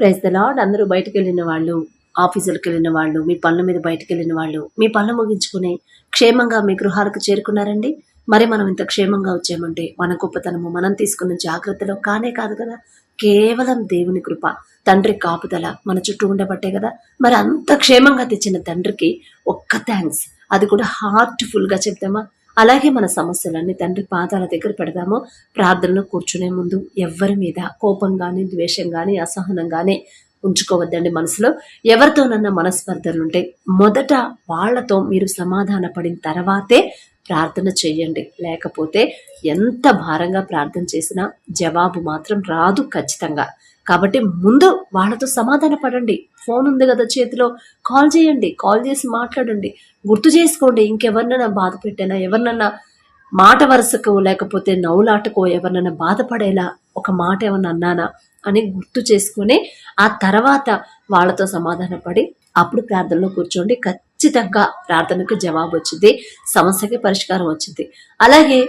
Praise the lord అందరూ బయటకు వెళ్ళిన వాళ్ళు ఆఫీసులకు వెళ్ళిన వాళ్ళు మీ పనుల మీద బయటకు వెళ్ళిన వాళ్ళు మీ పనులు ముగించుకుని క్షేమంగా మీ గృహాలకు చేరుకున్నారండి. మరి మనం ఇంత క్షేమంగా వచ్చామంటే మన గొప్పతనము మనం తీసుకున్న జాగ్రత్తలో కానే కాదు కదా? కేవలం దేవుని కృప తండ్రి కాపుదల మన చుట్టూ ఉండబట్టే కదా? మరి అంత క్షేమంగా తెచ్చిన తండ్రికి ఒక్క థ్యాంక్స్ అది కూడా హార్ట్ఫుల్గా చెప్తామా? అలాగే మన సమస్యలన్నీ తండ్రి పాదాల దగ్గర పెడదాము. ప్రార్థనలో కూర్చునే ముందు ఎవ్వరి మీద కోపం కానీ ద్వేషం కానీ అసహనం కానీ ఉంచుకోవద్దండి మనసులో. ఎవరితోనన్నా మనస్పర్ధలుంటే మొదట వాళ్ళతో మీరు సమాధాన పడిన తర్వాతే ప్రార్థన చేయండి లేకపోతే ఎంత భారంగా ప్రార్థన చేసినా జవాబు మాత్రం రాదు ఖచ్చితంగా. కాబట్టి ముందు వాళ్ళతో సమాధాన పడండి. ఫోన్ ఉంది కదా చేతిలో. కాల్ చేయండి. కాల్ చేసి మాట్లాడండి. గుర్తు చేసుకోండి. ఇంకెవరినైనా బాధ పెట్టానా ఎవరినన్నా మాట వరుసకు లేకపోతే నవ్వులాటకో ఎవరినైనా బాధపడేలా ఒక మాట ఏమన్నా అన్నానా అని గుర్తు చేసుకుని ఆ తర్వాత వాళ్ళతో సమాధాన పడి అప్పుడు ప్రార్థనలో కూర్చోండి. ఖచ్చితంగా ప్రార్థనకు జవాబు వచ్చింది. సమస్యకి పరిష్కారం వచ్చింది. అలాగే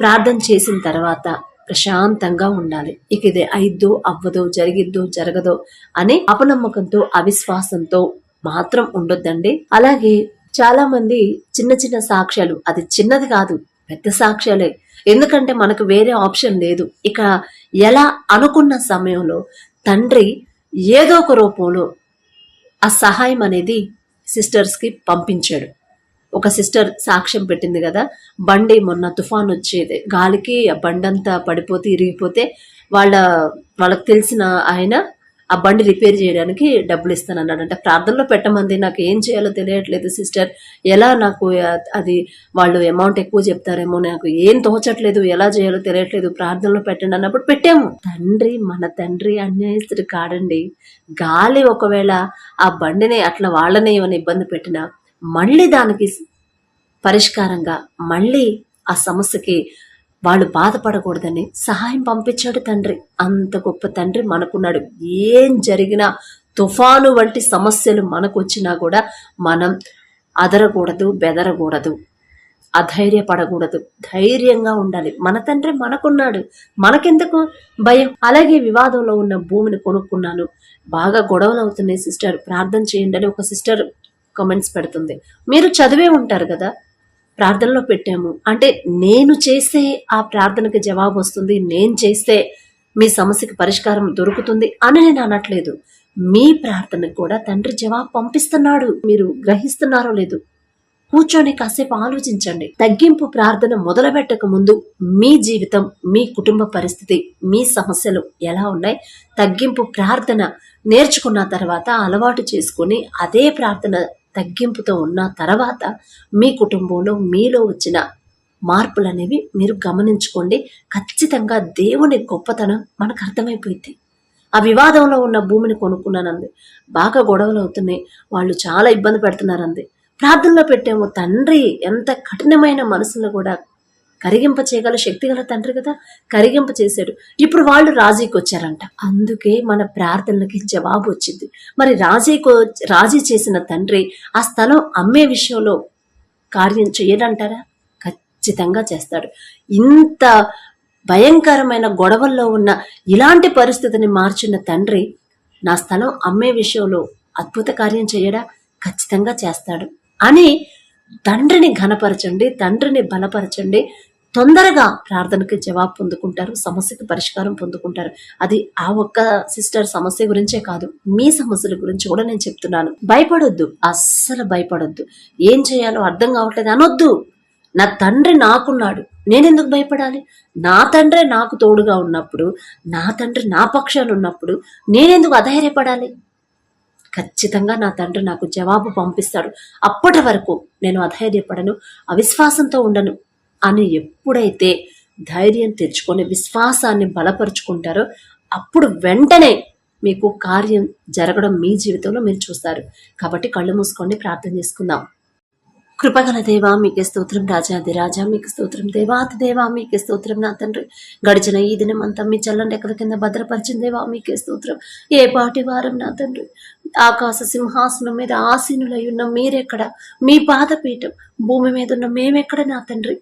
ప్రార్థన చేసిన తర్వాత ప్రశాంతంగా ఉండాలి. ఇక ఇది అయిద్దో అవ్వదో జరిగిద్దో జరగదో అనే అపనమ్మకంతో అవిశ్వాసంతో మాత్రం ఉండొద్దండి. అలాగే చాలా మంది చిన్న చిన్న సాక్ష్యాలు అది చిన్నది కాదు పెద్ద సాక్ష్యాలే. ఎందుకంటే మనకు వేరే ఆప్షన్ లేదు. ఇక ఎలా అనుకున్న సమయంలో తండ్రి ఏదో ఒక రూపంలో ఆ సహాయం అనేది సిస్టర్స్కి పంపించాడు. ఒక సిస్టర్ సాక్ష్యం పెట్టింది కదా బండి మొన్న తుఫాన్ వచ్చేది. గాలికి ఆ బండంతా పడిపోతే ఇరిగిపోతే వాళ్ళ వాళ్ళకి తెలిసిన ఆయన ఆ బండి రిపేర్ చేయడానికి డబ్బులు ఇస్తాను అన్నాడంటే ప్రార్థనలో పెట్టమంది నాకు ఏం చేయాలో తెలియట్లేదు సిస్టర్. ఎలా నాకు అది వాళ్ళు అమౌంట్ ఎక్కువ చెప్తారేమో నాకు ఏం తోచట్లేదు ఎలా చేయాలో తెలియట్లేదు. ప్రార్థనలో పెట్టండి అన్నప్పుడు పెట్టాము. తండ్రి మన తండ్రి అన్యాయస్తుడు కాడండి. గాలి ఒకవేళ ఆ బండిని అట్లా వాళ్ళని ఏమైనా ఇబ్బంది పెట్టినా మళ్ళీ దానికి పరిష్కారంగా మళ్ళీ ఆ సమస్యకి వాళ్ళు బాధపడకూడదని సహాయం పంపించాడు తండ్రి. అంత గొప్ప తండ్రి మనకున్నాడు. ఏం జరిగినా తుఫాను వంటి సమస్యలు మనకు వచ్చినా కూడా మనం అదరకూడదు బెదరకూడదు అధైర్యపడకూడదు. ధైర్యంగా ఉండాలి. మన తండ్రి మనకున్నాడు. మనకెందుకు భయం? అలాగే వివాదంలో ఉన్న భూమిని కొనుక్కున్నాను. బాగా గొడవలు అవుతున్నాయి సిస్టర్. ప్రార్థన చేయండి అని ఒక సిస్టర్ కమెంట్స్ పెడుతుంది. మీరు చదివే ఉంటారు కదా ప్రార్థనలో పెట్టాము. అంటే నేను చేస్తే ఆ ప్రార్థనకి జవాబు వస్తుంది నేను చేస్తే మీ సమస్యకి పరిష్కారం దొరుకుతుంది అని నేను అనట్లేదు. మీ ప్రార్థనకు కూడా తండ్రి జవాబు పంపిస్తున్నాడు. మీరు గ్రహిస్తున్నారో లేదు కూర్చొని కాసేపు ఆలోచించండి. తగ్గింపు ప్రార్థన మొదలుపెట్టక ముందు మీ జీవితం మీ కుటుంబ పరిస్థితి మీ సమస్యలు ఎలా ఉన్నాయి? తగ్గింపు ప్రార్థన నేర్చుకున్న తర్వాత అలవాటు చేసుకొని అదే ప్రార్థన తగ్గింపుతో ఉన్న తర్వాత మీ కుటుంబంలో మీలో వచ్చిన మార్పులు అనేవి మీరు గమనించుకోండి. ఖచ్చితంగా దేవుని గొప్పతనం మనకు అర్థమైపోయింది. ఆ వివాదంలో ఉన్న భూమిని కొనుక్కున్నానంది. బాగా గొడవలు అవుతున్నాయి. వాళ్ళు చాలా ఇబ్బంది పెడుతున్నారంది. ప్రార్థనలో పెట్టాము. తండ్రి ఎంత కఠినమైన మనసులో కూడా కరిగింప చేయగల శక్తి గల తండ్రి కదా? కరిగింప చేశాడు. ఇప్పుడు వాళ్ళు రాజీకి వచ్చారంట. అందుకే మన ప్రార్థనలకి జవాబు వచ్చింది. మరి రాజీకో రాజీ చేసిన తండ్రి ఆ స్థలం అమ్మే విషయంలో కార్యం చేయడంటారా? ఖచ్చితంగా చేస్తాడు. ఇంత భయంకరమైన గొడవల్లో ఉన్న ఇలాంటి పరిస్థితిని మార్చిన తండ్రి నా స్థలం అమ్మే విషయంలో అద్భుత కార్యం చేయడా? ఖచ్చితంగా చేస్తాడు. అని తండ్రిని ఘనపరచండి తండ్రిని బలపరచండి తొందరగా ప్రార్థనకి జవాబు పొందుకుంటారు సమస్యకి పరిష్కారం పొందుకుంటారు. అది ఆ ఒక్క సిస్టర్ సమస్య గురించే కాదు మీ సమస్యల గురించి కూడా నేను చెప్తున్నాను. భయపడొద్దు అస్సలు భయపడొద్దు. ఏం చేయాలో అర్థం కావట్లేదు అనొద్దు. నా తండ్రి నాకున్నాడు నేనెందుకు భయపడాలి? నా తండ్రే నాకు తోడుగా ఉన్నప్పుడు నా తండ్రి నా పక్షాలు ఉన్నప్పుడు నేనెందుకు అధైర్యపడాలి? ఖచ్చితంగా నా తండ్రి నాకు జవాబు పంపిస్తాడు. అప్పటి వరకు నేను అధైర్యపడను అవిశ్వాసంతో ఉండను. అని ఎప్పుడైతే ధైర్యం తెచ్చుకొని విశ్వాసాన్ని బలపరుచుకుంటారో అప్పుడు వెంటనే మీకు కార్యం జరగడం మీ జీవితంలో మీరు చూస్తారు. కాబట్టి కళ్ళు మూసుకోండి ప్రార్థన చేసుకుందాం. కృపగల దేవా మీకే స్తోత్రం రాజాది రాజా మీకు స్తోత్రం దేవాతి దేవా మీకే స్తోత్రం నా తండ్రి. గడిచిన ఈ దినం అంతా మీ చల్లని రెక్కల కింద భద్రపరిచిన దేవా మీకే స్తోత్రం. ఏ పాటి వారం నా తండ్రి? ఆకాశ సింహాసనం మీద ఆసీనులై ఉన్న మీరెక్కడ? మీ పాదపీఠం భూమి మీద ఉన్న మేమెక్కడ నా తండ్రి?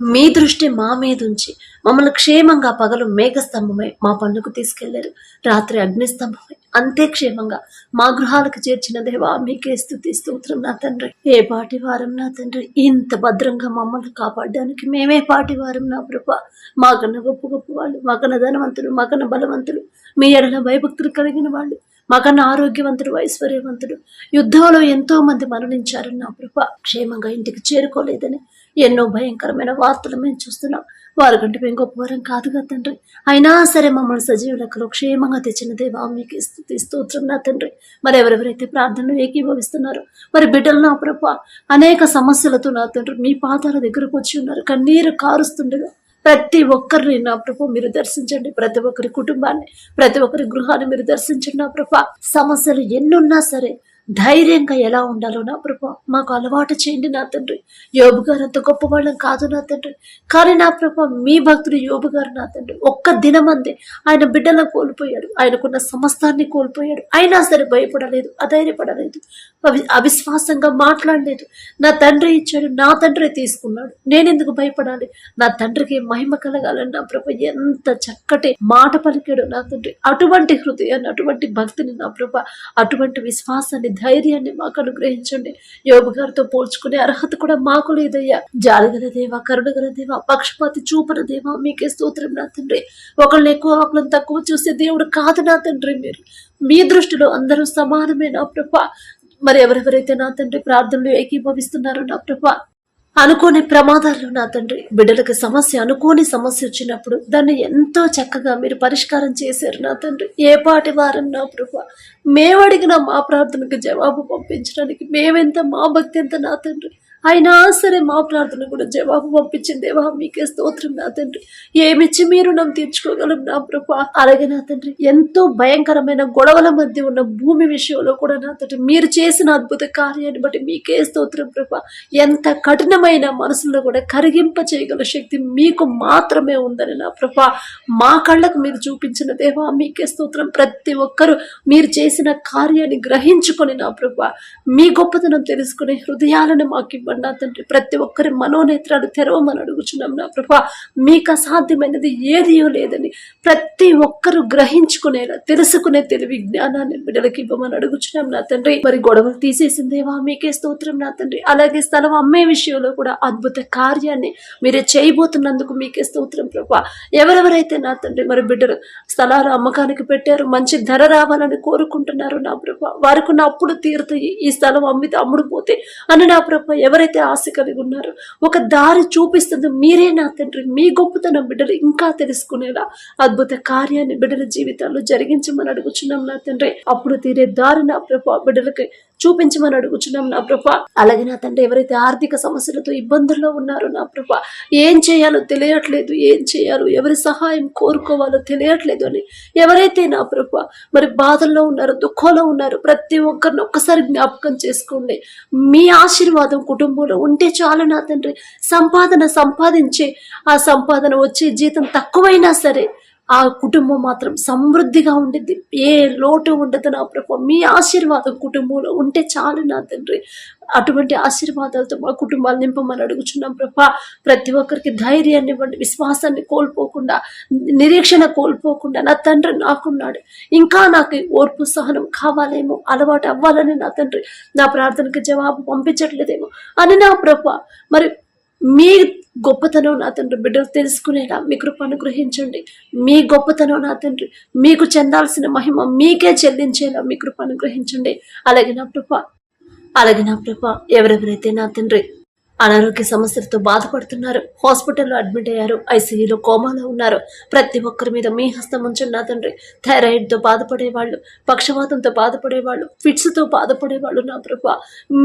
మీ దృష్టి మా మీద ఉంచి మమ్మల్ని క్షేమంగా పగలు మేఘస్తంభమై మా పనులకు తీసుకెళ్ళారు. రాత్రి అగ్నిస్తంభమై అంతే క్షేమంగా మా గృహాలకు చేర్చిన దేవా మీకే స్థుతి స్తోత్రం నా తండ్రి. ఏ పాటి వారం నా తండ్రి ఇంత భద్రంగా మమ్మల్ని కాపాడడానికి మేమే పాటి వారం నా కృప మాకన్నా గొప్ప గొప్ప వాళ్ళు మాకన్నా ధనవంతులు మాకన్నా బలవంతులు మీ ఎడల భయభక్తులు కలిగిన వాళ్ళు మాకన్నా ఆరోగ్యవంతుడు ఐశ్వర్యవంతుడు. యుద్ధంలో ఎంతో మంది మరణించారు నా ప్రభ. క్షేమంగా ఇంటికి చేరుకోలేదని ఎన్నో భయంకరమైన వార్తలు మేము చూస్తున్నాం. వారి కంటే మేము గొప్పవారం కాదుగా తండ్రి. అయినా సరే మమ్మల్ని సజీవ లెక్కలో క్షేమంగా తెచ్చిన దేవా మీకు స్థుతి స్తోత్రం నా తండ్రి. మరి ఎవరెవరైతే ప్రార్థనలు ఏకీభవిస్తున్నారో మరి బిడ్డలు నా ప్రభ అనేక సమస్యలతో నా తండ్రి మీ పాదాల దగ్గరకు వచ్చి ఉన్నారు. కన్నీరు కారుస్తుండగా ప్రతి ఒక్కరిని నా ప్రభు మీరు దర్శించండి. ప్రతి ఒక్కరి కుటుంబాన్ని ప్రతి ఒక్కరి గృహాన్ని మీరు దర్శించండి నా ప్రభ. సమస్యలు ఎన్నున్నా సరే ధైర్యంగా ఎలా ఉండాలో నా ప్రభా మాకు అలవాటు చేయండి నా తండ్రి. యోబు గారు అంత గొప్పవాళ్ళం కాదు నా తండ్రి. కానీ నా ప్రభా మీ భక్తుడు యోబు గారు నా తండ్రి. ఒక్క దినమందే ఆయన బిడ్డలను కోల్పోయాడు. ఆయనకున్న సమస్తాన్ని కోల్పోయాడు. అయినా సరే భయపడలేదు అధైర్యపడలేదు అవి అవిశ్వాసంగా మాట్లాడలేదు. నా తండ్రి ఇచ్చాడు నా తండ్రి తీసుకున్నాడు. నేను ఎందుకు భయపడాలి? నా తండ్రికి మహిమ కలగాలని నా ప్రభ ఎంత చక్కటి మాట పలికాడు నా తండ్రి. అటువంటి హృదయాన్ని అటువంటి భక్తిని నా ప్రభ అటువంటి విశ్వాసాన్ని ధైర్యాన్ని మాకు అనుగ్రహించండి. యోగు గారితో పోల్చుకునే అర్హత కూడా మాకు లేదయ్యా. జాలిగల దేవా కరుణగల దేవా పక్షపాతి చూపన దేవా మీకే స్తోత్రం నా తండ్రి. ఒకళ్ళని ఎక్కువ ఒకళ్ళని తక్కువ చూసే దేవుడు కాదు నా తండ్రి మీరు. మీ దృష్టిలో అందరూ సమానమే నా ప్రభ. మరి ఎవరెవరైతే నా తండ్రి ప్రార్థనలు ఏకీభవిస్తున్నారో నా ప్రభ అనుకోని ప్రమాదాలు నా తండ్రి బిడ్డలకు సమస్య అనుకోని సమస్య వచ్చినప్పుడు దాన్ని ఎంతో చక్కగా మీరు పరిష్కారం చేశారు నా తండ్రి. ఏ పాటి వారం నా ప్రభు మేము అడిగిన మా ప్రార్థనకు జవాబు పంపించడానికి మేమెంత మా భక్తి ఎంత నా తండ్రి. అయినా సరే మా ప్రార్థన కూడా జవాబు పంపించింది. దేవా మీకే స్తోత్రం నా తండ్రి. ఏమిచ్చి మీరు రుణం తీర్చుకోగలం నా ప్రభా? అలాగే నా తండ్రి ఎంతో భయంకరమైన గొడవల మధ్య ఉన్న భూమి విషయంలో కూడా నా తండ్రి మీరు చేసిన అద్భుత కార్యాన్ని బట్టి మీకే స్తోత్రం ప్రభా. ఎంత కఠినమైన మనసులో కూడా కరిగింప చేయగల శక్తి మీకు మాత్రమే ఉందని నా ప్రభా. మా కళ్ళకు మీరు చూపించిన దేవా మీకే స్తోత్రం. ప్రతి ఒక్కరూ మీరు చేసిన కార్యాన్ని గ్రహించుకొని నా ప్రభా మీ గొప్పతనం తెలుసుకునే హృదయాలను మాకు ఇవ్వండి నా తండ్రి ప్రతి ఒక్కరి మనోనేత్రాలు తెరవమని అడుగుచున్నాం నా ప్రభా. మీకు అసాధ్యమైనది ఏదియో లేదని ప్రతి ఒక్కరు గ్రహించుకునేలా తెలుసుకునే తెలివి జ్ఞానాన్ని బిడ్డలకి ఇవ్వమని అడుగుచున్నాం నా తండ్రి. మరి గొడవలు తీసేసిందేవా మీకే స్తోత్రం నా తండ్రి. అలాగే స్థలం అమ్మే విషయంలో కూడా అద్భుత కార్యాన్ని మీరే చేయబోతున్నందుకు మీకే స్తోత్రం ప్రభా. ఎవరెవరైతే నా తండ్రి మరి బిడ్డలు స్థలాలు అమ్మకానికి పెట్టారు మంచి ధర రావాలని కోరుకుంటున్నారు నా ప్రభా వారికి నా అప్పుడు తీరుతాయి. ఈ స్థలం అమ్మితే అమ్ముడు పోతే అని నా ప్రభా ఎవరైతే ఆశ కలిగి ఉన్నారో ఒక దారి చూపిస్తుందో మీరే నా తండ్రి మీ గొప్పతనం బిడ్డలు ఇంకా తెలుసుకునేలా అద్భుత కార్యాన్ని బిడ్డల జీవితాల్లో జరిగించమని అడుగుచున్నాం నా తండ్రి. అప్పుడు తీరే దారి నా ప్రభా బిడ్డలకి చూపించమని అడుగుచున్నాం నా ప్రభా. అలాగే నా తండ్రి ఎవరైతే ఆర్థిక సమస్యలతో ఇబ్బందుల్లో ఉన్నారో నా ప్రభా ఏం చేయాలో తెలియట్లేదు ఏం చేయాలో ఎవరి సహాయం కోరుకోవాలో తెలియట్లేదు అని ఎవరైతే నా ప్రభా మరి బాధల్లో ఉన్నారో దుఃఖంలో ఉన్నారో ప్రతి ఒక్కరిని ఒక్కసారి జ్ఞాపకం చేసుకోండి. మీ ఆశీర్వాదం కుటుంబంలో ఉంటే చాలు నా తండ్రి. సంపాదన సంపాదించే. ఆ సంపాదన వచ్చే జీతం తక్కువైనా సరే ఆ కుటుంబం మాత్రం సమృద్ధిగా ఉండిద్ది. ఏ లోటు ఉండదు నా ప్రభు. మీ ఆశీర్వాదం కుటుంబంలో ఉంటే చాలు నా తండ్రి. అటువంటి ఆశీర్వాదాలతో మా కుటుంబాలు నింపమని అడుగుచున్నాం ప్రభా. ప్రతి ఒక్కరికి ధైర్యాన్ని ఇవ్వండి విశ్వాసాన్ని కోల్పోకుండా నిరీక్షణ కోల్పోకుండా నా తండ్రి నాకున్నాడు. ఇంకా నాకు ఓర్పు సహనం కావాలేమో అలవాటు అవ్వాలని నా తండ్రి నా ప్రార్థనకి జవాబు పంపించట్లేదేమో అని నా ప్రభా. మరి మీ గొప్పతనం నా తండ్రి. బిడ్డలు తెలుసుకునేలా మీ కృప అనుగ్రహించండి. మీ గొప్పతనం నా తండ్రి. మీకు చెందాల్సిన మహిమ మీకే చెల్లించేలా మీ కృప అనుగ్రహించండి. అలాగే నా కృప అలాగే నా కృప ఎవరెవరైతే నా తండ్రి అనారోగ్య సమస్యలతో బాధపడుతున్నారు. హాస్పిటల్లో అడ్మిట్ అయ్యారు. ఐసీయూలో కోమాలో ఉన్నారు. ప్రతి ఒక్కరి మీద మీ హస్తం ఉంచండి నా తండ్రి థైరాయిడ్తో బాధపడేవాళ్ళు పక్షవాతంతో బాధపడేవాళ్ళు ఫిట్స్తో బాధపడేవాళ్ళు నా ప్రభా.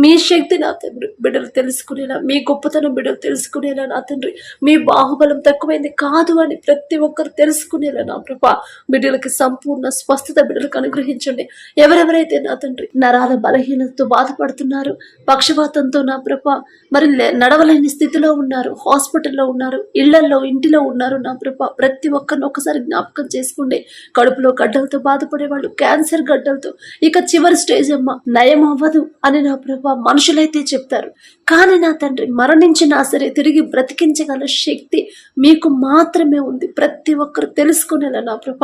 మీ శక్తి నా తండ్రి. బిడ్డలు తెలుసుకునేలా మీ గొప్పతనం బిడ్డలు తెలుసుకునేలా నా తండ్రి. మీ బాహుబలం తక్కువైంది కాదు అని ప్రతి ఒక్కరు తెలుసుకునేలా నా ప్రభా. బిడ్డలకి సంపూర్ణ స్వస్థత బిడ్డలకు అనుగ్రహించండి. ఎవరెవరైతే నా తండ్రి నరాల బలహీనతతో బాధపడుతున్నారు పక్షవాతంతో నా ప్రభా మరి నడవలేని స్థితిలో ఉన్నారు. హాస్పిటల్లో ఉన్నారు. ఇళ్ళల్లో ఇంటిలో ఉన్నారు నా ప్రభా. ప్రతి ఒక్కరిని ఒకసారి జ్ఞాపకం చేసుకుండే. కడుపులో గడ్డలతో బాధపడే వాళ్ళు క్యాన్సర్ గడ్డలతో. ఇక చివరి స్టేజ్ అమ్మ నయం అవ్వదు అని నా ప్రభా మనుషులైతే చెప్తారు. కానీ నా తండ్రి మరణించినా సరే తిరిగి బ్రతికించగల శక్తి మీకు మాత్రమే ఉంది. ప్రతి ఒక్కరు తెలుసుకునేలా నా ప్రభ.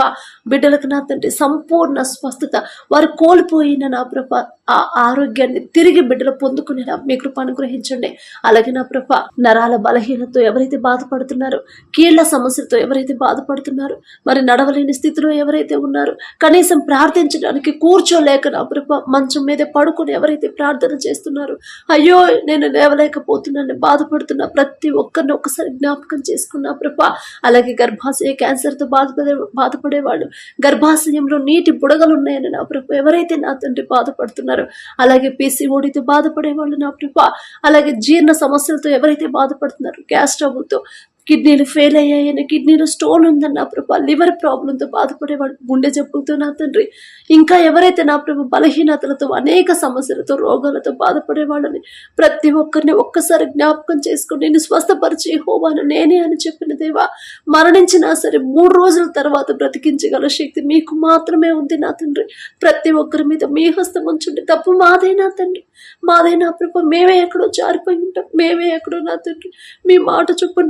బిడ్డలకు నా తండ్రి సంపూర్ణ స్వస్థత. వారు కోల్పోయిన నా ప్రభ ఆ ఆరోగ్యాన్ని తిరిగి బిడ్డలు పొందుకునేలా మీ కృప అనుగ్రహించండి. అలాగే నా ప్రభ నరాల బలహీనతో ఎవరైతే బాధపడుతున్నారో కీళ్ళ సమస్యలతో ఎవరైతే బాధపడుతున్నారో మరి నడవలేని స్థితిలో ఎవరైతే ఉన్నారో కనీసం ప్రార్థించడానికి కూర్చోలేక నా ప్రభ మంచం మీద పడుకొని ఎవరైతే ప్రార్థన చేస్తున్నారో అయ్యో నేను లేవలేకపోతున్నాను బాధపడుతున్న ప్రతి ఒక్కరిని ఒకసారి జ్ఞాపకం చేసుకున్నా ప్రభ. అలాగే గర్భాశయ క్యాన్సర్తో బాధపడే బాధపడేవాళ్ళు గర్భాశయంలో నీటి బుడగలు ఉన్నాయని నా ప్రభ ఎవరైతే నా తండ్రి బాధపడుతున్నారో అలాగే పీసీఓడితో బాధపడేవాళ్ళు నా ప్రభ అలాగే జీర్ణ సమస్యలతో ఎవరైతే బాధపడుతున్నారో గ్యాస్ ట్రబుల్తో కిడ్నీలు ఫెయిల్ అయ్యాయని కిడ్నీలో స్టోన్ ఉందని నా ప్రభ లివర్ ప్రాబ్లంతో బాధపడేవాడు గుండె జబ్బులతో నా తండ్రి. ఇంకా ఎవరైతే నా ప్రభు బలహీనతలతో అనేక సమస్యలతో రోగాలతో బాధపడేవాళ్ళని ప్రతి ఒక్కరిని ఒక్కసారి జ్ఞాపకం చేసుకుని నేను స్వస్థపరిచి హోవాను నేనే అని చెప్పిన దేవా మరణించినా సరే మూడు రోజుల తర్వాత బ్రతికించగల శక్తి మీకు మాత్రమే ఉంది నా తండ్రి. ప్రతి ఒక్కరి మీద మీ హస్తం ఉంచండి తప్పు మాదేనా తండ్రి. మాదేనా ప్రభు మేమే ఎక్కడో జారిపోయి ఉంటాం మేమే ఎక్కడో నా తండ్రి. మీ మాట చొప్పున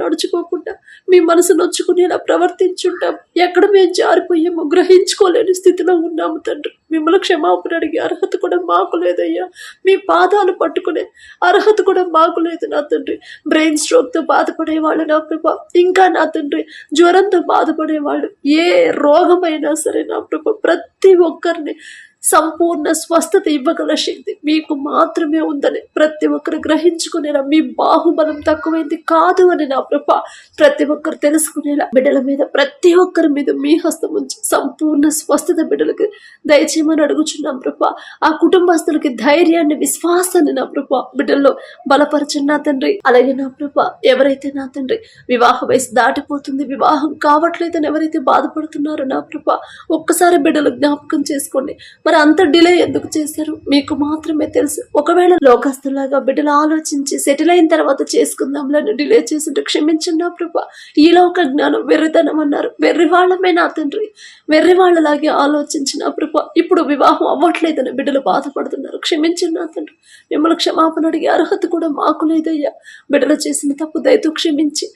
నడుచుకోకుండా మీ మనసు నొచ్చుకునేలా ప్రవర్తించుంటాం. ఎక్కడ మేము జారిపోయామో గ్రహించుకోలేని స్థితిలో ఉన్నాము తండ్రి. మిమ్మల్ని క్షమాపణ అడిగే అర్హత కూడా మాకు లేదయ్యా. మీ పాదాలు పట్టుకునే అర్హత కూడా మాకు లేదు నా తండ్రి. బ్రెయిన్ స్ట్రోక్తో బాధపడేవాళ్ళు నా ప్రభ. ఇంకా నా తండ్రి జ్వరంతో బాధపడేవాళ్ళు. ఏ రోగమైనా సరే నా ప్రభ ప్రతి ఒక్కరిని సంపూర్ణ స్వస్థత ఇవ్వగల శక్తి మీకు మాత్రమే ఉందని ప్రతి ఒక్కరు గ్రహించుకునేలా మీ బాహుబలం తక్కువైంది కాదు అని నా ప్రభ ప్రతి ఒక్కరు తెలుసుకునేలా బిడ్డల మీద ప్రతి ఒక్కరి మీద మీ హస్తం ఉంచి సంపూర్ణ స్వస్థత బిడ్డలకి దయచేయమని అడుగుచున్నాం ప్రభ. ఆ కుటుంబస్తులకి ధైర్యాన్ని విశ్వాసాన్ని నా ప్రభ బిడ్డల్లో బలపరచండి నా తండ్రి. అలాగే నా ప్రభ ఎవరైతే నా తండ్రి వివాహ వయసు దాటిపోతుంది వివాహం కావట్లేదని ఎవరైతే బాధపడుతున్నారో నా ప్రభ ఒక్కసారి బిడ్డలు జ్ఞాపకం చేసుకోండి. మరి అంత డిలే ఎందుకు చేశారు? మీకు మాత్రమే తెలుసు. ఒకవేళ లోకస్తులాగా బిడ్డలు ఆలోచించి సెటిల్ అయిన తర్వాత చేసుకుందాంలను డిలే చేసింటే క్షమించండి నా ఈ లోక జ్ఞానం వెర్రితనం అన్నారు. వెర్రి వాళ్ళమే నా తండ్రి. వెర్రి వాళ్ళలాగే ఆలోచించిన ప్రభా. ఇప్పుడు వివాహం అవ్వట్లేదని బిడ్డలు బాధపడుతున్నారు. క్షమించండి నా తండ్రి. మిమ్మల్ని క్షమాపణ అడిగే అర్హత కూడా మాకు లేదయ్యా. బిడ్డలు చేసిన తప్పు దయతో క్షమించి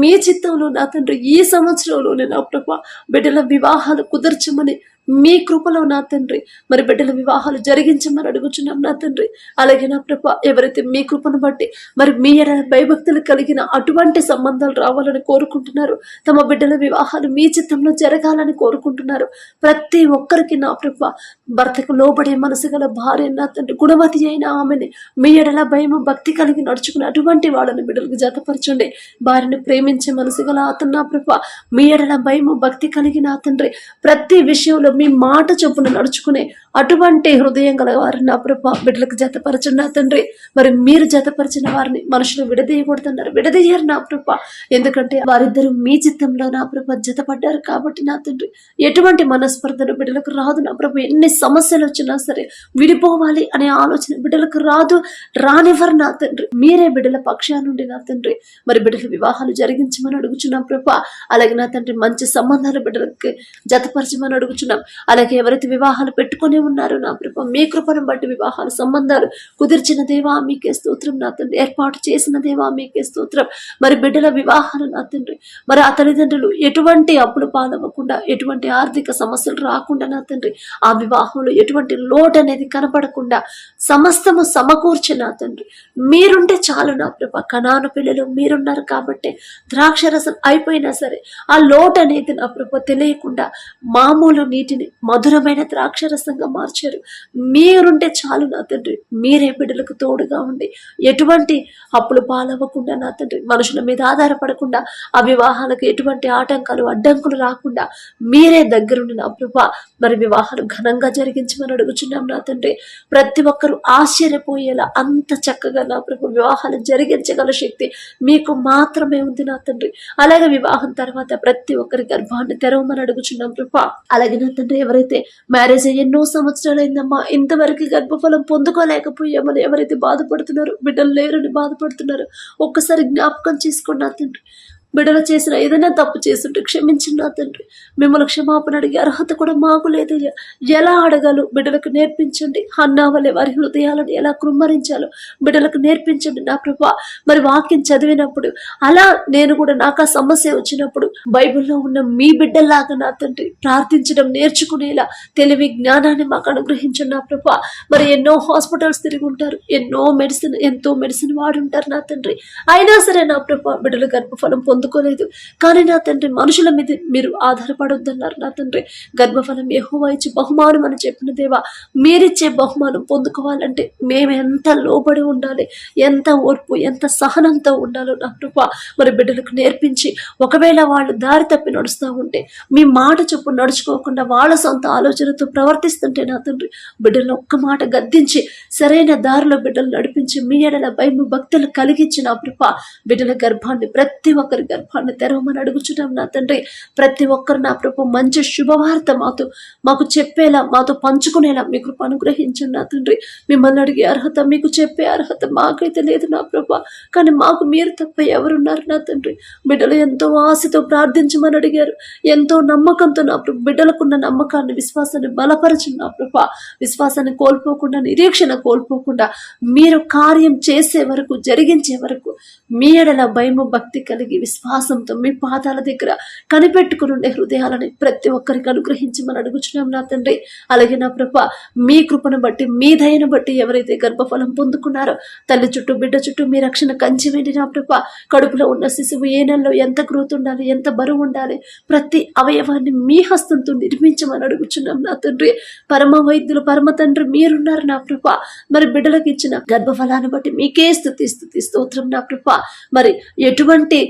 మీ చిత్తంలో నా తండ్రి ఈ సంవత్సరంలోనే నా ప్రభా బిడ్డల వివాహాలు కుదర్చమని మీ కృపలో నా తండ్రి. మరి బిడ్డల వివాహాలు జరిగించమని అడుగుచున్నాం నా తండ్రి. అలాగే నా ప్రభ ఎవరైతే మీ కృపను బట్టి మరి మీ భయభక్తులు కలిగిన అటువంటి సంబంధాలు రావాలని కోరుకుంటున్నారు తమ బిడ్డల వివాహాలు మీ చిత్తంలో జరగాలని కోరుకుంటున్నారు. ప్రతి ఒక్కరికి నా ప్రభ భర్తకు లోబడే మనసు గల భార్య నా తండ్రి గుణవతి అయిన ఆమెని మీ ఎడల భయం భక్తి కలిగి నడుచుకుని అటువంటి వాళ్ళని బిడ్డలకు జతపరచండి. భార్యను ప్రేమించే మనసు గల అతను నా ప్రభ మీ ఎడల భయము భక్తి కలిగిన తండ్రి. ప్రతి విషయంలో మీ మాట చొప్పున నడుచుకునే అటువంటి హృదయం గల వారిని నా ప్రభ బిడ్డలకు జతపరచండి నా తండ్రి. మరి మీరు జతపరిచిన వారిని మనుషులు విడదీయకూడదన్నారు. విడదీయరు నా ప్రభ. ఎందుకంటే వారిద్దరూ మీ చిత్తంలో నా ప్రభ జతపడ్డారు కాబట్టి నా తండ్రి. ఎటువంటి మనస్పర్ధలు బిడ్డలకు రాదు నా ప్రభ. ఎన్ని సమస్యలు వచ్చినా సరే విడిపోవాలి అనే ఆలోచన బిడ్డలకు రాదు రానివ్వరు నా తండ్రి. మీరే బిడ్డల పక్షా నుండి నా తండ్రి. మరి బిడ్డల వివాహాలు జరిగించమని అడుగుచున్నాం ప్రభ. అలాగే నా తండ్రి మంచి సంబంధాలు బిడ్డలకి జతపరచమని అడుగుచున్నాం. అలాగే ఎవరైతే వివాహాలు పెట్టుకొని ఉన్నారో నా కృప మీ కృపను బట్టి వివాహాలు సంబంధాలు కుదిర్చిన దేవా మీకే స్తోత్రం నా తండ్రి. ఏర్పాటు చేసిన దేవా మీకే స్తోత్రం. మరి బిడ్డల వివాహాలు నా తండ్రి. మరి ఆ తల్లిదండ్రులు ఎటువంటి అప్పులు పాలవ్వకుండా ఎటువంటి ఆర్థిక సమస్యలు రాకుండా నా తండ్రి. ఆ వివాహంలో ఎటువంటి లోటు అనేది కనపడకుండా సమస్తము సమకూర్చి నా తండ్రి. మీరుంటే చాలు నా ప్రభ. కణాను పిల్లలు మీరున్నారు కాబట్టి ద్రాక్షరసం అయిపోయినా సరే ఆ లోటు అనేది నా ప్రభ తెలియకుండా మామూలు నీటిని మధురమైన ద్రాక్షరసంగా మార్చారు. మీరుంటే చాలు నా తండ్రి. మీరే బిడ్డలకు తోడుగా ఉండి. ఎటువంటి అప్పులు పాలవ్వకుండా నా తండ్రి. మనుషుల మీద ఆధారపడకుండా ఆ వివాహాలకు ఎటువంటి ఆటంకాలు అడ్డంకులు రాకుండా మీరే దగ్గరుండి నా ప్రభా. మరి వివాహాలు ఘనంగా జరిగించమని అడుగుచున్నాం నా తండ్రి. ప్రతి ఒక్కరూ ఆశ్చర్యపోయేలా అంత చక్కగా నా ప్రభు వివాహాలు జరిగించగల శక్తి మీకు మాత్రమే ఉంది నా తండ్రి. అలాగే వివాహం తర్వాత ప్రతి ఒక్కరి గర్భాన్ని తెరవమని అడుగుచున్నాం ప్రభా. అలాగే నా తండ్రి ఎవరైతే మ్యారేజ్ అయ్యి ఎన్నో సంవత్సరాలైందమ్మా. ఇంతవరకు గర్భఫలం పొందుకోలేకపోయామని ఎవరైతే బాధపడుతున్నారో బిడ్డలు లేరని బాధపడుతున్నారో ఒక్కసారి జ్ఞాపకం చేసుకోండి నా తండ్రి. బిడ్డలు చేసిన ఏదైనా తప్పు చేస్తుంటే క్షమించండి నా తండ్రి. మిమ్మల్ని క్షమాపణ అడిగే అర్హత కూడా మాకు లేదయ్యా. ఎలా అడగాలో బిడ్డలకు నేర్పించండి. అన్నావలే వారి హృదయాలను ఎలా కృమ్మరించాలో బిడ్డలకు నేర్పించండి నా ప్రభా. మరి వాక్యం చదివినప్పుడు అలా నేను కూడా నాకు ఆ సమస్య వచ్చినప్పుడు బైబిల్లో ఉన్న మీ బిడ్డలాగా నా తండ్రి ప్రార్థించడం నేర్చుకునేలా తెలివి జ్ఞానాన్ని మాకు అనుగ్రహించండి నా ప్రభా. మరి ఎన్నో హాస్పిటల్స్ తిరిగి ఉంటారు ఎన్నో మెడిసిన్ ఎంతో మెడిసిన్ వాడుంటారు నా తండ్రి. అయినా సరే నా ప్రభా బిడ్డలు గర్భఫలం పొందుకోలేదు. కానీ నా తండ్రి మనుషుల మీద మీరు ఆధారపడొద్దన్నారు. నా తండ్రి గర్భఫలం యెహోవా ఇచ్చే బహుమానం అని చెప్పిన దేవా మీరిచ్చే బహుమానం పొందుకోవాలంటే మేము ఎంత లోబడి ఉండాలి ఎంత ఓర్పు ఎంత సహనంతో ఉండాలో నా కృప. మరి బిడ్డలకు నేర్పించి ఒకవేళ వాళ్ళు దారి తప్పి నడుస్తూ ఉంటే మీ మాట చొప్పు నడుచుకోకుండా వాళ్ళ సొంత ఆలోచనతో ప్రవర్తిస్తుంటే నా తండ్రి బిడ్డలను ఒక్క మాట గద్దించి సరైన దారిలో బిడ్డలు నడిపించి మీ ఎడల భయము భక్తులు కలిగించిన కృప. బిడ్డల గర్భాన్ని ప్రతి ఒక్కరి గర్భాన్ని తెరవమని అడుగుచున్నాం నా తండ్రి. ప్రతి ఒక్కరు నా ప్రభు మంచి శుభవార్త మాతో మాకు చెప్పేలా మాతో పంచుకునేలా మీ కృప అనుగ్రహించండి నా తండ్రి. మిమ్మల్ని అడిగే అర్హత మీకు చెప్పే అర్హత మాకైతే లేదు నా ప్రభు. కానీ మాకు మీరు తప్ప ఎవరున్నారు నా తండ్రి? బిడ్డలు ఎంతో ఆశతో ప్రార్థించమని అడిగారు. ఎంతో నమ్మకంతో నా ప్రభు బిడ్డలకున్న నమ్మకాన్ని విశ్వాసాన్ని బలపరచు నా ప్రభా. విశ్వాసాన్ని కోల్పోకుండా నిరీక్షణ కోల్పోకుండా మీరు కార్యం చేసే వరకు జరిగించే వరకు మీ ఎడల భయము భక్తి కలిగి విశ్వాసంతో మీ పాదాల దగ్గర కనిపెట్టుకుని ఉండే హృదయాలని ప్రతి ఒక్కరికి అనుగ్రహించమని అడుగుచున్నాం నా తండ్రి. అలాగే నా ప్రభ మీ కృపను బట్టి మీ దయను బట్టి ఎవరైతే గర్భఫలం పొందుకున్నారో తల్లి చుట్టూ బిడ్డ చుట్టూ మీ రక్షణ కంచి వెండి నా ప్రభ. కడుపులో ఉన్న శిశువు ఏ నెలలో ఎంత గ్రోత్ ఉండాలి ఎంత బరువు ఉండాలి ప్రతి అవయవాన్ని మీ హస్తంతో నిర్మించమని అడుగుచున్నాం నా తండ్రి. పరమ వైద్యులు పరమ తండ్రి మీరున్నారు నా ప్రభ. మరి బిడ్డలకు ఇచ్చిన గర్భఫలాన్ని బట్టి మీకే స్థుతి స్థుతి స్తోత్రం నా ప్రభ. మరి ఎటువంటి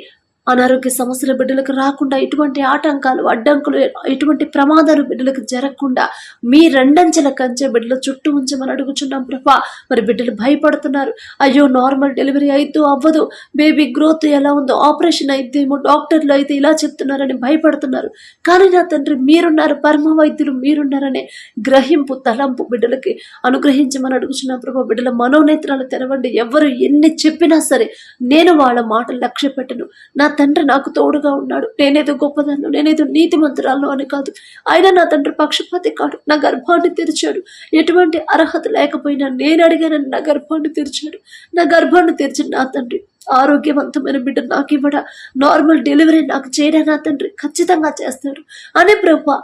అనారోగ్య సమస్యలు బిడ్డలకు రాకుండా ఎటువంటి ఆటంకాలు అడ్డంకులు ఎటువంటి ప్రమాదాలు బిడ్డలకు జరగకుండా మీ రెండంచెల కంచె బిడ్డల చుట్టూ ఉంచమని అడుగుచున్నాం ప్రభా. మరి బిడ్డలు భయపడుతున్నారు. అయ్యో నార్మల్ డెలివరీ అయితే అవ్వదు బేబీ గ్రోత్ ఎలా ఉందో ఆపరేషన్ అయితేమో డాక్టర్లు అయితే ఇలా చెప్తున్నారని భయపడుతున్నారు. కానీ నా తండ్రి మీరున్నారు పరమ వైద్యులు మీరున్నారనే గ్రహింపు తలంపు బిడ్డలకి అనుగ్రహించమని అడుగుచున్నాం ప్రభా. బిడ్డల మనోనేత్రాలు తెరవండి. ఎవరు ఎన్ని చెప్పినా సరే నేను వాళ్ళ మాటలు లక్ష్య పెట్టను నా తండ్రి నాకు తోడుగా ఉన్నాడు. నేనేదో గొప్పదాన్ని నేనేదో నీతి మంత్రాలను అని కాదు. ఆయన నా తండ్రి పక్షపాతి కాడు. నా గర్భాన్ని తెరిచాడు. ఎటువంటి అర్హత లేకపోయినా నేను అడిగానని నా గర్భాన్ని తెరిచాడు. నా గర్భాన్ని తెరిచిన నా తండ్రి ఆరోగ్యవంతమైన బిడ్డ నాకు ఇవ్వడా? నార్మల్ డెలివరీ నాకు చేయడా నా తండ్రి? ఖచ్చితంగా చేస్తారు అనే ప్రభు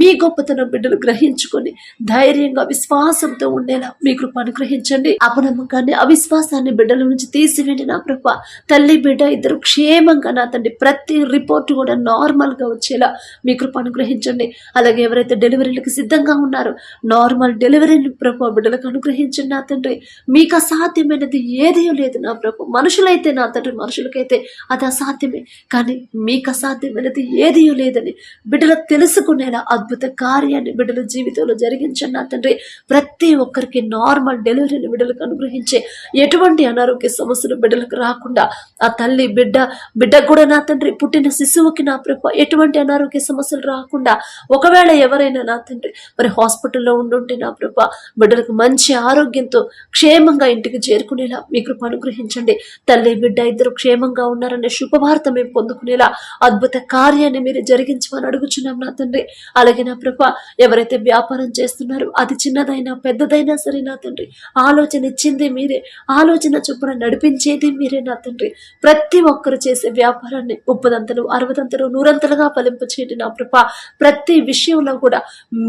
మీ గొప్పతనం బిడ్డలు గ్రహించుకొని ధైర్యంగా విశ్వాసంతో ఉండేలా మీ కృప అనుగ్రహించండి అపనమ్మకాన్ని అవిశ్వాసాన్ని బిడ్డల నుంచి తీసివేయండి నా ప్రభు. తల్లి బిడ్డ ఇద్దరు క్షేమంగా నా తండ్రి ప్రతి రిపోర్ట్ కూడా నార్మల్గా వచ్చేలా మీ కృప అనుగ్రహించండి అలాగే ఎవరైతే డెలివరీలకు సిద్ధంగా ఉన్నారో నార్మల్ డెలివరీని ప్రభు బిడ్డలకు అనుగ్రహించండి నా తండ్రి. మీకు అసాధ్యమైనది ఏదీ లేదు నా ప్రభు. మనుషులైతే నా తండ్రి మనుషులకైతే అది అసాధ్యమే. కానీ మీకు అసాధ్యమైనది ఏదీ లేదని బిడ్డలు తెలుసుకునేలా అద్భుత కార్యాన్ని బిడ్డల జీవితంలో జరిగించండి నా తండ్రి ప్రతి ఒక్కరికి నార్మల్ డెలివరీని బిడ్డలకు అనుగ్రహించే ఎటువంటి అనారోగ్య సమస్యలు బిడ్డలకు రాకుండా ఆ తల్లి బిడ్డ బిడ్డకు కూడా నా తండ్రి పుట్టిన శిశువుకి నా ప్రభు ఎటువంటి అనారోగ్య సమస్యలు రాకుండా ఒకవేళ ఎవరైనా నా తండ్రి మరి హాస్పిటల్లో ఉండుంటే నా ప్రభ బిడ్డలకు మంచి ఆరోగ్యంతో క్షేమంగా ఇంటికి చేరుకునేలా మీ కృప అనుగ్రహించండి. తల్లి బిడ్డ ఇద్దరు క్షేమంగా ఉన్నారనే శుభవార్త మేము పొందుకునేలా అద్భుత కార్యాన్ని మీరు జరిగించమని అడుగుచున్నాం నా తండ్రి. అలాగే నా ప్రభ ఎవరైతే వ్యాపారం చేస్తున్నారో అది చిన్నదైనా పెద్దదైనా సరే నా తండ్రి ఆలోచన ఇచ్చింది మీరే ఆలోచన చొప్పున నడిపించేది మీరే నా తండ్రి. ప్రతి ఒక్కరు చేసే వ్యాపారాన్ని ముప్పదంతలు అరవదంతలు నూరంతలుగా ఫలింపచేయండి నా ప్రభ. ప్రతి విషయంలో కూడా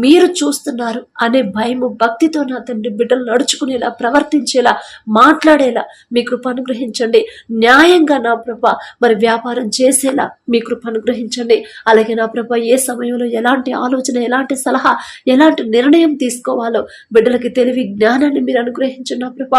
మీరు చూస్తున్నారు అనే భయము భక్తితో నా తండ్రి బిడ్డలు నడుచుకునేలా ప్రవర్తించేలా మాట్లాడేలా మీ కృప అనుగ్రహించండి. న్యాయంగా నా ప్రభ మరి వ్యాపారం చేసేలా మీ కృప అనుగ్రహించండి. అలాగే నా ప్రభ ఏ సమయంలో ఎలాంటి ఆలోచన ఎలాంటి సలహా ఎలాంటి నిర్ణయం తీసుకోవాలో బిడ్డలకి తెలివి జ్ఞానాన్ని మీరు అనుగ్రహించిన నా ప్రభ.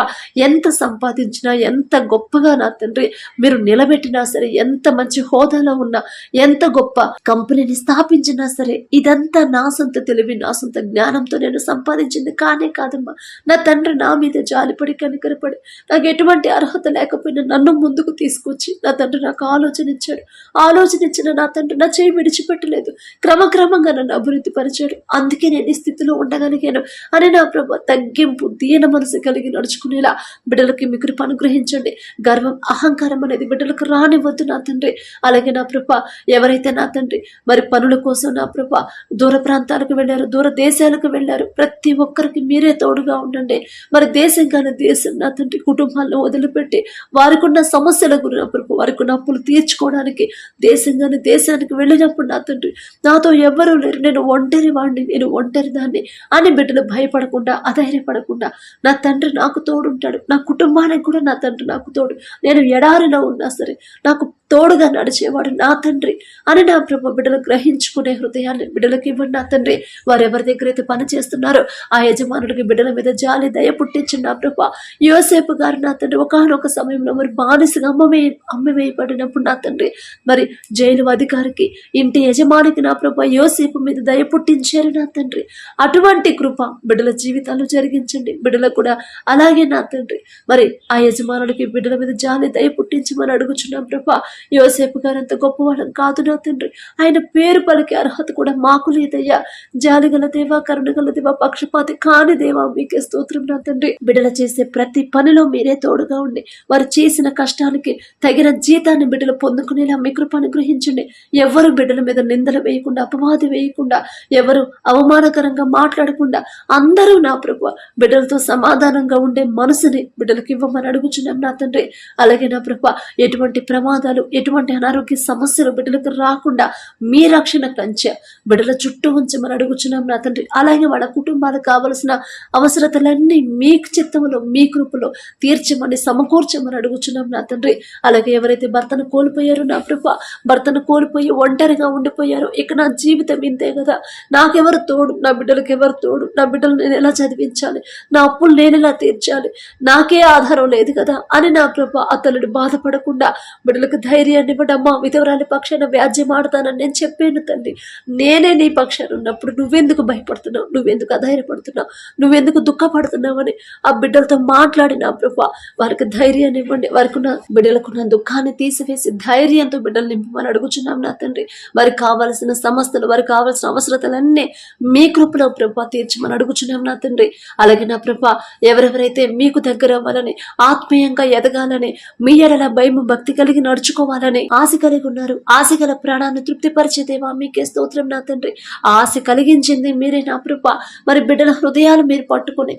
ఎంత సంపాదించినా ఎంత గొప్పగా నా తండ్రి మీరు నిలబెట్టినా సరే ఎంత మంచి హోదాలో ఉన్నా ఎంత గొప్ప కంపెనీని స్థాపించినా సరే ఇదంతా నా సొంత తెలివి నా సొంత జ్ఞానంతో నేను సంపాదించింది కానే కాదమ్మా. నా తండ్రి నా మీద జాలిపడి కనికరపడి నాకు ఎటువంటి అర్హత లేకపోయినా నన్ను నన్ను ముందుకు తీసుకొచ్చి నా తండ్రి నాకు ఆలోచన ఇచ్చాడు ఆలోచన ఇచ్చిన నా తండ్రి నా చేయి విడిచిపెట్టలేదు. క్రమక్రమంగా నన్ను అభివృద్ధి పరిచాడు. అందుకే నేను ఈ స్థితిలో ఉండగలిగాను అని నా ప్రభు తగ్గింపు దీన మనసు కలిగి నడుచుకునేలా బిడ్డలకి మీ కృప అనుగ్రహించండి. గర్వం అహంకారం అనేది బిడ్డలకు రానివ్వద్దు నా తండ్రి. అలాగే నా ప్రభ ఎవరైతే నా తండ్రి మరి పనుల కోసం నా ప్రభ దూర ప్రాంతాలకు వెళ్ళారు దూర దేశాలకు వెళ్ళారు ప్రతి ఒక్కరికి మీరే తోడుగా ఉండండి. మరి దేశం కానీ దేశం నా తండ్రి కుటుంబాలను వదిలిపెట్టి వారికి ఉన్న సమస్యలకు నా ప్రభు వారికి ఉన్న అప్పులు తీర్చుకోవడానికి దేశంగాని దేశానికి వెళ్ళినప్పుడు నా తండ్రి నాతో ఎవ్వరూ లేరు. నేను ఒంటరి వాడిని నేను ఒంటరి దాన్ని అని బిడ్డలు భయపడకుండా అధైర్యపడకుండా నా తండ్రి నాకు తోడుంటాడు. నా కుటుంబానికి కూడా నా తండ్రి నాకు తోడు. నేను ఎడారిలో ఉన్నా సరే నాకు తోడుగా నడిచేవాడు నా తండ్రి అని నా ప్రభు బిడ్డలు గ్రహించుకునే హృదయాన్ని బిడ్డలకి ఇవ్వండి నా తండ్రి. వారు ఎవరి దగ్గర అయితే పని చేస్తున్నారో ఆ యజమానుడికి బిడ్డల మీద జాలి దయ పుట్టించిన నా ప్రభు. యోసేపు గారు నా తండ్రి ఒకనొక సమయంలో మరి బానిసగా అమ్మవే అమ్మివేయబడినప్పుడు నా తండ్రి మరి జైలు అధికారికి ఇంటి యజమానికి నా ప్రభ యోసేపు మీద దయ పుట్టించారు నా తండ్రి. అటువంటి కృప బిడ్డల జీవితాలు జరిగించండి. బిడ్డలకు కూడా అలాగే నా తండ్రి. మరి ఆ యజమానుడికి బిడ్డల మీద జాలి దయ పుట్టించమని అడుగుచున్నాం ప్రభా. యోసేపు గారు అంత గొప్పవాళ్ళం కాదు నా తండ్రి. ఆయన పేరు పలికే అర్హత కూడా మాకు లేదయ్యా. జాలిగల దేవా కరుణగల దేవా పక్షపాతి కాని దేవా మీకే స్తోత్రం నా తండ్రి. బిడ్డల చేసే ప్రతి పనిలో మీరే తోడుగా ఉండి వారు చేసిన కష్టానికి తగిన జీతాన్ని బిడ్డలు పొందుకునేలా మీ కృప అనుగ్రహించండి. ఎవరు బిడ్డల మీద నిందలు వేయకుండా అపవాది వేయకుండా ఎవరు అవమానకరంగా మాట్లాడకుండా అందరూ నా ప్రభు బిడ్డలతో సమాధానంగా ఉండే మనసుని బిడ్డలకు ఇవ్వమని అడుగుచున్నాం నా తండ్రి. అలాగే నా ప్రభు ఎటువంటి ప్రమాదాలు ఎటువంటి అనారోగ్య సమస్యలు బిడ్డలకు రాకుండా మీ రక్షణ కంచె బిడ్డల చుట్టూ ఉంచమని అడుగుచున్నాం నా తండ్రి. అలాగే వాళ్ళ కుటుంబాలకు కావలసిన అవసరతలన్నీ మీ చిత్తంలో మీ కృపలో తీర్చమని సమకూర్చమని అడుగుచున్నాం నా తండ్రి. అలాగే ఎవరైతే భర్తను కోల్పోయారో నా ప్రభు భర్తను కోల్పోయి ఒంటరిగా ఉండిపోయారో ఇక నా జీవితం ఇంతే కదా. నాకెవరు తోడు? నా బిడ్డలకు ఎవరు తోడు? నా బిడ్డలు నేను ఎలా చదివించాలి? నా అప్పులు నేను ఎలా తీర్చాలి? నాకే ఆధారం లేదు కదా అని నా ప్రభు అతనుడు బాధపడకుండా బిడ్డలకు ధైర్యాన్ని ఇవ్వడమ్మా విధవరాలి పక్షాన వ్యాజ్యం ఆడతానని నేను చెప్పాను తల్లి. నేనే నీ పక్షాన ఉన్నప్పుడు నువ్వెందుకు భయపడుతున్నావు? నువ్వెందుకు అధైర్యపడుతున్నావు? నువ్వెందుకు దుఃఖపడుతున్నావు అని ఆ బిడ్డలతో మాట్లాడి నా ప్రభు వారికి ధైర్యాన్ని ఇవ్వండి వారికి ఉన్న బిడ్డలకున్న దుఃఖాన్ని తీసివేసి ధైర్యంతో బిడ్డలు నింపమని అడుగుచున్నాం నా తండ్రి. వారికి కావాల్సిన సమస్యలు వారికి కావాల్సిన అవసరతలన్నీ మీ కృపలో ప్రభా తీర్చమని అడుగుచున్నాం నా తండ్రి. అలాగే నా ప్రభా ఎవరెవరైతే మీకు దగ్గర అవ్వాలని ఆత్మీయంగా ఎదగాలని మీ ఎడల భయం భక్తి కలిగి నడుచుకోవాలని ఆశ కలిగి ఉన్నారు. ఆశ గల ప్రాణాన్ని తృప్తిపరిచేదేవా మీకే స్తోత్రం నా తండ్రి. ఆ ఆశ కలిగించింది మీరే నా ప్రభ. మరి బిడ్డల హృదయాలు మీరు పట్టుకొని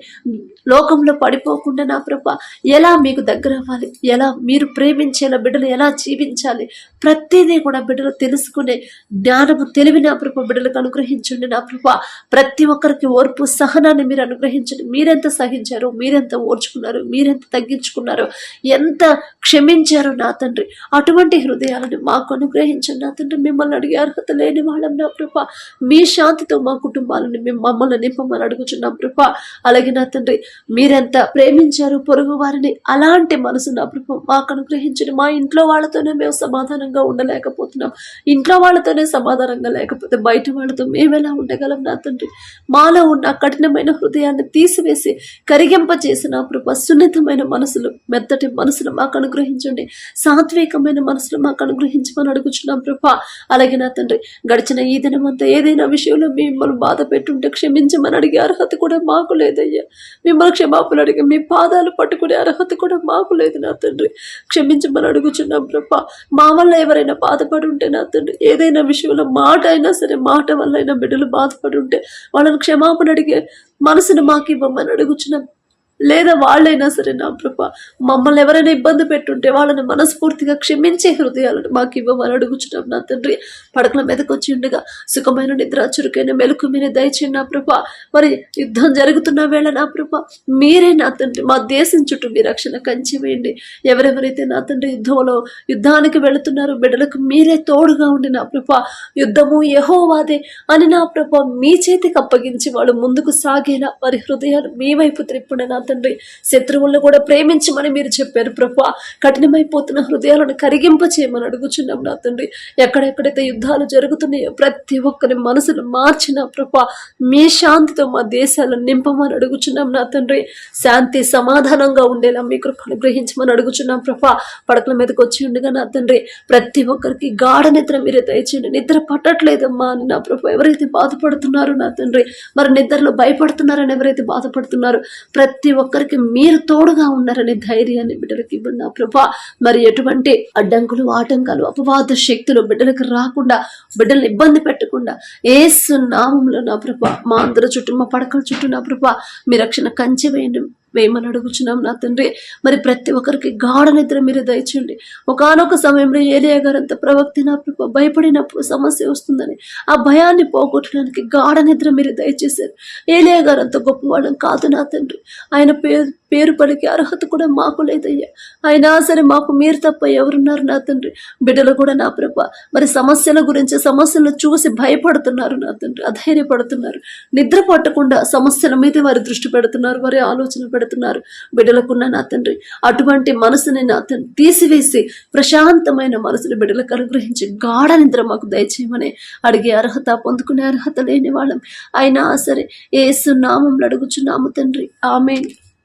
లోకంలో పడిపోకుండా నా ప్రభ ఎలా మీకు దగ్గర అవ్వాలి? ఎలా మీరు ప్రేమించేలా బిడ్డలు ఎలా జీవించాలి? ప్రతిదీ కూడా బిడ్డలు తెలుసుకునే జ్ఞానము తెలివి నా ప్రభ బిడ్డలకు అనుగ్రహించండి నా ప్రభ. ప్రతి ఒక్కరికి ఓర్పు సహనాన్ని మీరు అనుగ్రహించండి. మీరెంత సహించారో మీరెంత ఓర్చుకున్నారు మీరెంత తగ్గించుకున్నారో ఎంత క్షమించారో నా తండ్రి అటువంటి హృదయాలను మాకు అనుగ్రహించండి నా తండ్రి. మిమ్మల్ని అడిగే అర్హత లేని వాళ్ళం నా ప్రభ. మీ శాంతితో మా కుటుంబాలను మేము మమ్మల్ని నింపమని అడుగుచున్నాం ప్రభ. అలాగే నా తండ్రి మీరెంత ప్రేమించారు పొరుగు వారిని అలాంటి మనసు నా ప్రభ మాకు అనుగ్రహించిన మా ఇంట్లో వాళ్ళతోనే మేము సమాధానంగా ఉండలేకపోతున్నాం. ఇంట్లో వాళ్ళతోనే సమాధానంగా లేకపోతే బయట వాళ్ళతో మేము ఎలా ఉండగలం నా తండ్రి? మాలో ఉన్న కఠినమైన హృదయాన్ని తీసివేసి కరిగింప చేసిన ప్రభు సున్నితమైన మనసులు మెత్తటి మనసులు మాకు అనుగ్రహించండి సాత్వికమైన మనసులు మాకు అనుగ్రహించమని అడుగుచున్నాం ప్రభా. అలాగే నా తండ్రి గడిచిన ఈ దినం అంతా ఏదైనా విషయంలో మిమ్మల్ని బాధ పెట్టుంటే క్షమించమని అడిగే అర్హత కూడా మాకు లేదయ్యా. మిమ్మల్ని క్షమాపణ అడిగి మీ పాదాలు పట్టుకునే అర్హత కూడా మాకు లేదు నా తండ్రి. క్షమించమని అడుగుచున్నాం ప్రభా. మా వల్ల ఎవరైనా బాధపడి ఉంటే నా తండ్రి. ఏదైనా విషయంలో మాట అయినా సరే మాట వల్ల అయినా బిడ్డలు బాధపడి ఉంటే వాళ్ళని క్షమాపణ అడిగే మనసును మాకు ఇవ్వమని అడుగుచున్నాం లేదా వాళ్ళైనా సరే నా ప్రభ మమ్మల్ని ఎవరైనా ఇబ్బంది పెట్టుంటే వాళ్ళని మనస్ఫూర్తిగా క్షమించే హృదయాలను మాకు ఇవ్వమని అడుగుచున్నాం నా తండ్రి. పడకల మీదకి వచ్చి ఉండగా సుఖమైన నిద్ర చురుకైన మెలకు మీరే దయచేయండి నా ప్రభ. మరి యుద్ధం జరుగుతున్న వేళ నా ప్రభ మీరే నా తండ్రి మా దేశం చుట్టూ మీ రక్షణ కంచి వేయండి ఎవరెవరైతే నా తండ్రి యుద్ధంలో యుద్ధానికి వెళుతున్నారో బిడ్డలకు మీరే తోడుగా ఉండి నా ప్రభ యుద్ధము యహోవాదే అని నా ప్రభ మీ చేతికి అప్పగించి వాళ్ళు ముందుకు సాగేలా వారి హృదయాలు మీ వైపు త్రిప్పుడే నా తండ్రి. శత్రువులను కూడా ప్రేమించమని మీరు చెప్పారు ప్రభా. కఠినమైపోతున్న హృదయాలను కరిగింప చేయమని అడుగుచున్నాం నా తండ్రి. ఎక్కడెక్కడైతే యుద్ధాలు జరుగుతున్నాయో ప్రతి ఒక్కరి మనసును మార్చిన ప్రభా మీ శాంతితో మా దేశాలను నింపమని అడుగుచున్నాం నా తండ్రి. శాంతి సమాధానంగా ఉండేలా మీ కృపను గ్రహించమని అడుగుచున్నాం ప్రభా. పడకల మీదకి వచ్చి ఉండగా నా తండ్రి. ప్రతి ఒక్కరికి గాఢ నిద్ర మీరే దయచేయండి. నిద్ర పట్టట్లేదమ్మా అని నా ప్రభా ఎవరైతే బాధపడుతున్నారో నా తండ్రి. మరి నిద్రలో భయపడుతున్నారని ఎవరైతే బాధపడుతున్నారో ప్రతి ఒక్కరికి మీరు తోడుగా ఉన్నారని ధైర్యాన్ని బిడ్డలకు ఇవ్వండి. నా ప్రభా మరి ఎటువంటి అడ్డంకులు ఆటంకాలు అపవాద శక్తులు బిడ్డలకు రాకుండా బిడ్డలను ఇబ్బంది పెట్టకుండా ఏసు నామంలో నా ప్రభా మా అందరి చుట్టూ మా పడకల చుట్టూ నా ప్రభా మీ రక్షణ కంచె వేయండి. వేయమని అడుగుచున్నాం నా తండ్రి. మరి ప్రతి ఒక్కరికి గాఢ నిద్ర మీరు దయచేయండి. ఒకనొక సమయంలో ఏలియా గారు అంత ప్రవక్త నా ప్రభ భయపడినప్పుడు సమస్య వస్తుందని ఆ భయాన్ని పోగొట్టడానికి గాఢ నిద్ర మీరు దయచేశారు. ఏలియా గారు అంత గొప్పవాడం కాదు నా తండ్రి. ఆయన పేరు పేరు పలికి అర్హత కూడా మాకు లేదయ్యా. అయినా సరే మాకు మీరు తప్ప ఎవరున్నారు నా తండ్రి? బిడ్డలు కూడా నా ప్రభ. మరి సమస్యల గురించి సమస్యలను చూసి భయపడుతున్నారు నా తండ్రి. అధైర్యపడుతున్నారు. నిద్ర పట్టకుండా సమస్యల మీద వారి దృష్టి పెడుతున్నారు వారి ఆలోచన పెడుతున్నారు. బిడ్డలకున్న నా తండ్రి అటువంటి మనసుని నా తండ్రి తీసివేసి ప్రశాంతమైన మనసుని బిడ్డలకు అనుగ్రహించి గాఢ నిద్ర మాకు దయచేయమని అడిగే అర్హత పొందుకునే అర్హత లేని వాళ్ళం. అయినా సరే ఏసు నామంలో అడుగుచున్నాము తండ్రి. ఆమె